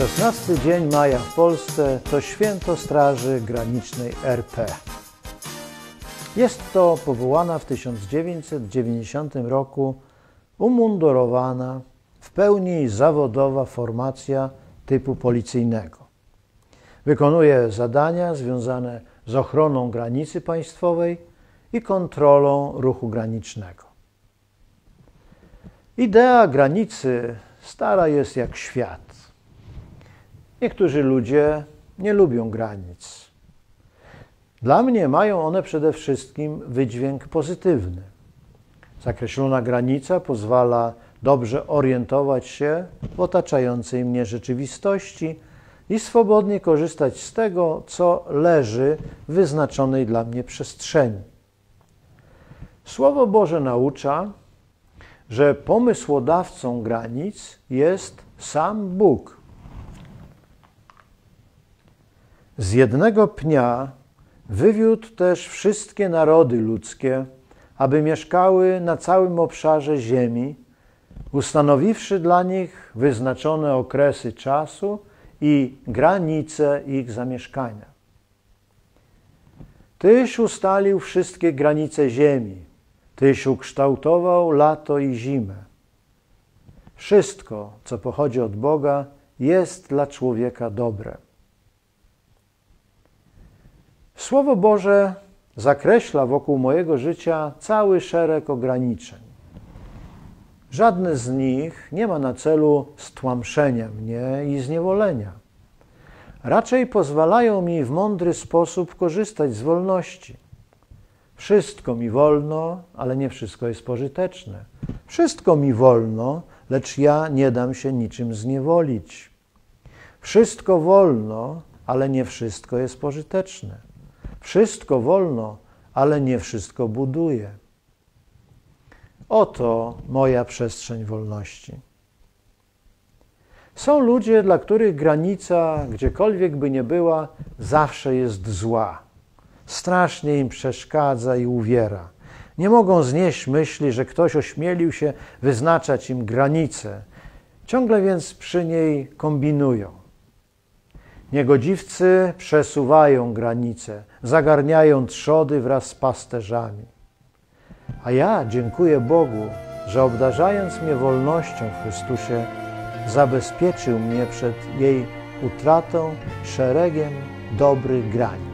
Szesnasty dzień maja w Polsce to święto Straży Granicznej RP. Jest to powołana w 1990 roku umundurowana, w pełni zawodowa formacja typu policyjnego. Wykonuje zadania związane z ochroną granicy państwowej i kontrolą ruchu granicznego. Idea granicy stara jest jak świat. Niektórzy ludzie nie lubią granic. Dla mnie mają one przede wszystkim wydźwięk pozytywny. Zakreślona granica pozwala dobrze orientować się w otaczającej mnie rzeczywistości i swobodnie korzystać z tego, co leży w wyznaczonej dla mnie przestrzeni. Słowo Boże naucza, że pomysłodawcą granic jest sam Bóg. Z jednego pnia wywiódł też wszystkie narody ludzkie, aby mieszkały na całym obszarze ziemi, ustanowiwszy dla nich wyznaczone okresy czasu i granice ich zamieszkania. Tyś ustalił wszystkie granice ziemi, Tyś ukształtował lato i zimę. Wszystko, co pochodzi od Boga, jest dla człowieka dobre. Słowo Boże zakreśla wokół mojego życia cały szereg ograniczeń. Żadne z nich nie ma na celu stłamszenia mnie i zniewolenia. Raczej pozwalają mi w mądry sposób korzystać z wolności. Wszystko mi wolno, ale nie wszystko jest pożyteczne. Wszystko mi wolno, lecz ja nie dam się niczym zniewolić. Wszystko wolno, ale nie wszystko jest pożyteczne. Wszystko wolno, ale nie wszystko buduje. Oto moja przestrzeń wolności. Są ludzie, dla których granica, gdziekolwiek by nie była, zawsze jest zła. Strasznie im przeszkadza i uwiera. Nie mogą znieść myśli, że ktoś ośmielił się wyznaczać im granicę. Ciągle więc przy niej kombinują. Niegodziwcy przesuwają granice, zagarniają trzody wraz z pasterzami. A ja dziękuję Bogu, że obdarzając mnie wolnością w Chrystusie, zabezpieczył mnie przed jej utratą szeregiem dobrych granic.